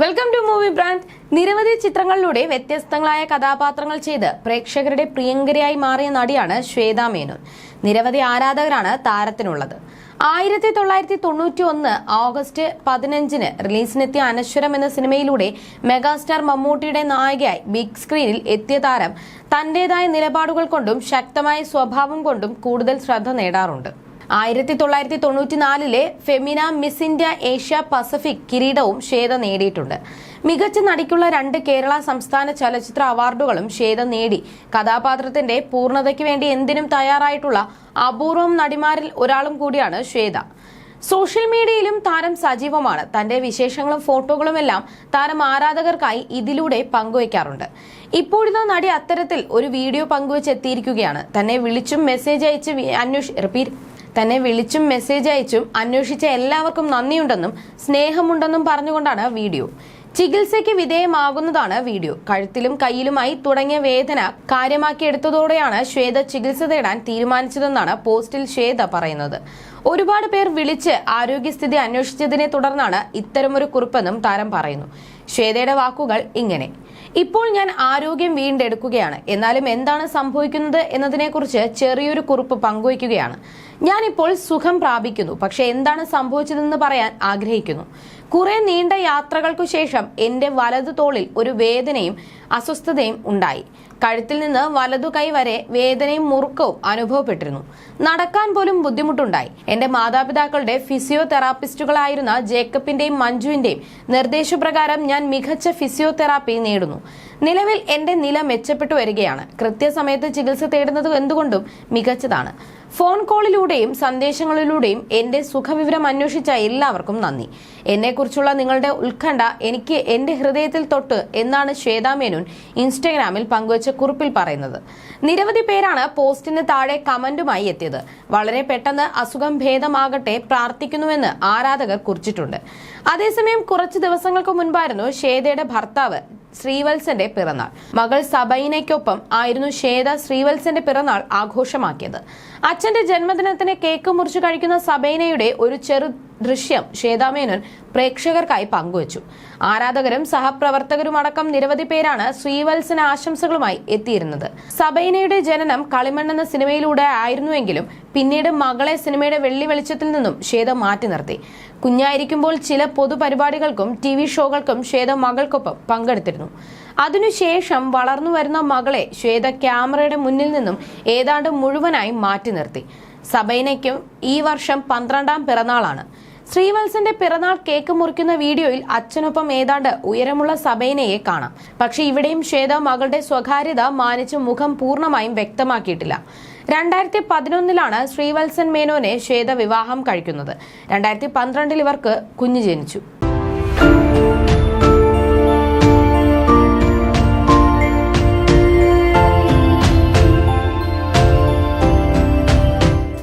Welcome to movie brand നിരവധി ചിത്രങ്ങളിലൂടെ വ്യത്യസ്തങ്ങളായ കഥാപാത്രങ്ങൾ ചെയ്ത് പ്രേക്ഷകരുടെ പ്രിയങ്കരയായി മാറിയ നടിയാണ് ശ്വേത മേനോൻ. നിരവധി ആരാധകരാണ് താരത്തിനുള്ളത്. ആയിരത്തി തൊള്ളായിരത്തി തൊണ്ണൂറ്റി ഒന്ന് ഓഗസ്റ്റ് പതിനഞ്ചിന് റിലീസിനെത്തിയ അനശ്വരം എന്ന സിനിമയിലൂടെ മെഗാസ്റ്റാർ മമ്മൂട്ടിയുടെ നായികയായി ബിഗ് സ്ക്രീനിൽ എത്തിയ താരം തന്റേതായ നിലപാടുകൾ കൊണ്ടും ശക്തമായ സ്വഭാവം കൊണ്ടും കൂടുതൽ ശ്രദ്ധ നേടാറുണ്ട്. ആയിരത്തി തൊള്ളായിരത്തി തൊണ്ണൂറ്റിനാലിലെ Femina Miss India Asia Pacific കിരീടവും ശ്വേത നേടിയിട്ടുണ്ട്. മികച്ച നടിക്കുള്ള രണ്ട് കേരള സംസ്ഥാന ചലച്ചിത്ര അവാർഡുകളും ശ്വേത നേടി. കഥാപാത്രത്തിന്റെ പൂർണതയ്ക്ക് വേണ്ടി എന്തിനും തയ്യാറായിട്ടുള്ള അപൂർവം നടിമാരിൽ ഒരാളും കൂടിയാണ് ശ്വേത സോഷ്യൽ മീഡിയയിലും താരം സജീവമാണ്. തന്റെ വിശേഷങ്ങളും ഫോട്ടോകളുമെല്ലാം താരം ആരാധകർക്കായി ഇതിലൂടെ പങ്കുവയ്ക്കാറുണ്ട്. ഇപ്പോഴിതാ നടി അത്തരത്തിൽ ഒരു വീഡിയോ പങ്കുവച്ചെത്തിയിരിക്കുകയാണ്. തന്നെ വിളിച്ചും മെസ്സേജ് അയച്ച് അന്വേഷി റിപ്പീറ്റ്. തന്നെ വിളിച്ചും മെസ്സേജ് അയച്ചും അന്വേഷിച്ച എല്ലാവർക്കും നന്ദിയുണ്ടെന്നും സ്നേഹമുണ്ടെന്നും പറഞ്ഞുകൊണ്ടാണ് വീഡിയോ. ചികിത്സയ്ക്ക് വിധേയമാകുന്നതാണ് വീഡിയോ. കഴുത്തിലും കയ്യിലുമായി തുടങ്ങിയ വേദന കാര്യമാക്കിയെടുത്തതോടെയാണ് ശ്വേത ചികിത്സ തേടാൻ തീരുമാനിച്ചതെന്നാണ് പോസ്റ്റിൽ ശ്വേത പറയുന്നത്. ഒരുപാട് പേർ വിളിച്ച് ആരോഗ്യസ്ഥിതി അന്വേഷിച്ചതിനെ തുടർന്നാണ് ഇത്തരമൊരു കുറിപ്പെന്നും താരം പറയുന്നു. ശ്വേതയുടെ വാക്കുകൾ ഇങ്ങനെ. ഇപ്പോൾ ഞാൻ ആരോഗ്യം വീണ്ടെടുക്കുകയാണ്. എന്നാലും എന്താണ് സംഭവിക്കുന്നത് എന്നതിനെക്കുറിച്ച് ചെറിയൊരു കുറിപ്പ് പങ്കുവയ്ക്കുകയാണ്. ഞാനിപ്പോൾ സുഖം പ്രാപിക്കുന്നു. പക്ഷെ എന്താണ് സംഭവിച്ചതെന്ന് പറയാൻ ആഗ്രഹിക്കുന്നു. കുറെ നീണ്ട യാത്രകൾക്കു ശേഷം എന്റെ വലതു തോളിൽ ഒരു വേദനയും അസ്വസ്ഥതയും ഉണ്ടായി. കഴുത്തിൽ നിന്ന് വലതു കൈ വരെ വേദനയും മുറുക്കവും അനുഭവപ്പെട്ടിരുന്നു. നടക്കാൻ പോലും ബുദ്ധിമുട്ടുണ്ടായി. എന്റെ മാതാപിതാക്കളുടെ ഫിസിയോതെറാപ്പിസ്റ്റുകളായിരുന്ന ജേക്കബിന്റെയും മഞ്ജുവിന്റെയും നിർദ്ദേശപ്രകാരം ഞാൻ മികച്ച ഫിസിയോതെറാപ്പി നേടുന്നു. നിലവിൽ എന്റെ നില മെച്ചപ്പെട്ടു വരികയാണ്. കൃത്യസമയത്ത് ചികിത്സ തേടുന്നത് എന്തുകൊണ്ടും മികച്ചതാണ്. ഫോൺ കോളിലൂടെയും സന്ദേശങ്ങളിലൂടെയും എന്റെ സുഖവിവരം അന്വേഷിച്ച എല്ലാവർക്കും നന്ദി. എന്നെക്കുറിച്ചുള്ള നിങ്ങളുടെ ഉത്കണ്ഠ എനിക്ക് എന്റെ ഹൃദയത്തിൽ തൊട്ട് എന്നാണ് ശ്വേതാമേനോൻ ഇൻസ്റ്റഗ്രാമിൽ പങ്കുവച്ച കുറിപ്പിൽ പറയുന്നത്. നിരവധി പേരാണ് പോസ്റ്റിന് താഴെ കമന്റുമായി എത്തിയത്. വളരെ പെട്ടെന്ന് അസുഖം ഭേദമാകട്ടെ പ്രാർത്ഥിക്കുന്നുവെന്ന് ആരാധകർ കുറിച്ചിട്ടുണ്ട്. അതേസമയം കുറച്ച് ദിവസങ്ങൾക്ക് മുൻപായിരുന്നു ശ്വേതയുടെ ഭർത്താവ് ശ്രീവത്സന്റെ പിറന്നാൾ. മകൾ സബൈനയ്ക്കൊപ്പം ആയിരുന്നു ശ്വേത ശ്രീവത്സന്റെ പിറന്നാൾ ആഘോഷമാക്കിയത്. അച്ഛന്റെ ജന്മദിനത്തിന് കേക്ക് മുറിച്ചു കഴിക്കുന്ന സബൈനയുടെ ഒരു ചെറു ദൃശ്യം ശ്വേതാമേനോൻ പ്രേക്ഷകർക്കായി പങ്കുവച്ചു. ആരാധകരും സഹപ്രവർത്തകരുമടക്കം നിരവധി പേരാണ് ശ്രീവത്സന ആശംസകളുമായി എത്തിയിരുന്നത്. സബൈനയുടെ ജനനം കളിമൺ എന്ന സിനിമയിലൂടെ ആയിരുന്നുവെങ്കിലും പിന്നീട് മകളെ സിനിമയുടെ വെള്ളി വെളിച്ചത്തിൽ നിന്നും ശ്വേത മാറ്റി നിർത്തി. കുഞ്ഞായിരിക്കുമ്പോൾ ചില പൊതുപരിപാടികൾക്കും ടി വി ഷോകൾക്കും ശ്വേത മകൾക്കൊപ്പം പങ്കെടുത്തിരുന്നു. അതിനുശേഷം വളർന്നു വരുന്ന മകളെ ശ്വേത ക്യാമറയുടെ മുന്നിൽ നിന്നും ഏതാണ്ട് മുഴുവനായി മാറ്റി നിർത്തി. സബൈനയ്ക്കും ഈ വർഷം പന്ത്രണ്ടാം പിറന്നാളാണ്. ശ്രീവത്സന്റെ പിറന്നാൾ കേക്ക് മുറിക്കുന്ന വീഡിയോയിൽ അച്ഛനൊപ്പം ഏതാണ്ട് ഉയരമുള്ള സബൈനയെ കാണാം. പക്ഷെ ഇവിടെയും ശ്വേത മകളുടെ സ്വകാര്യത മാനിച്ച് മുഖം പൂർണമായും വ്യക്തമാക്കിയിട്ടില്ല. രണ്ടായിരത്തി പതിനൊന്നിലാണ് ശ്രീവത്സൻ മേനോനെ ശ്വേത വിവാഹം കഴിക്കുന്നത്. രണ്ടായിരത്തി പന്ത്രണ്ടിൽ ഇവർക്ക് കുഞ്ഞു ജനിച്ചു.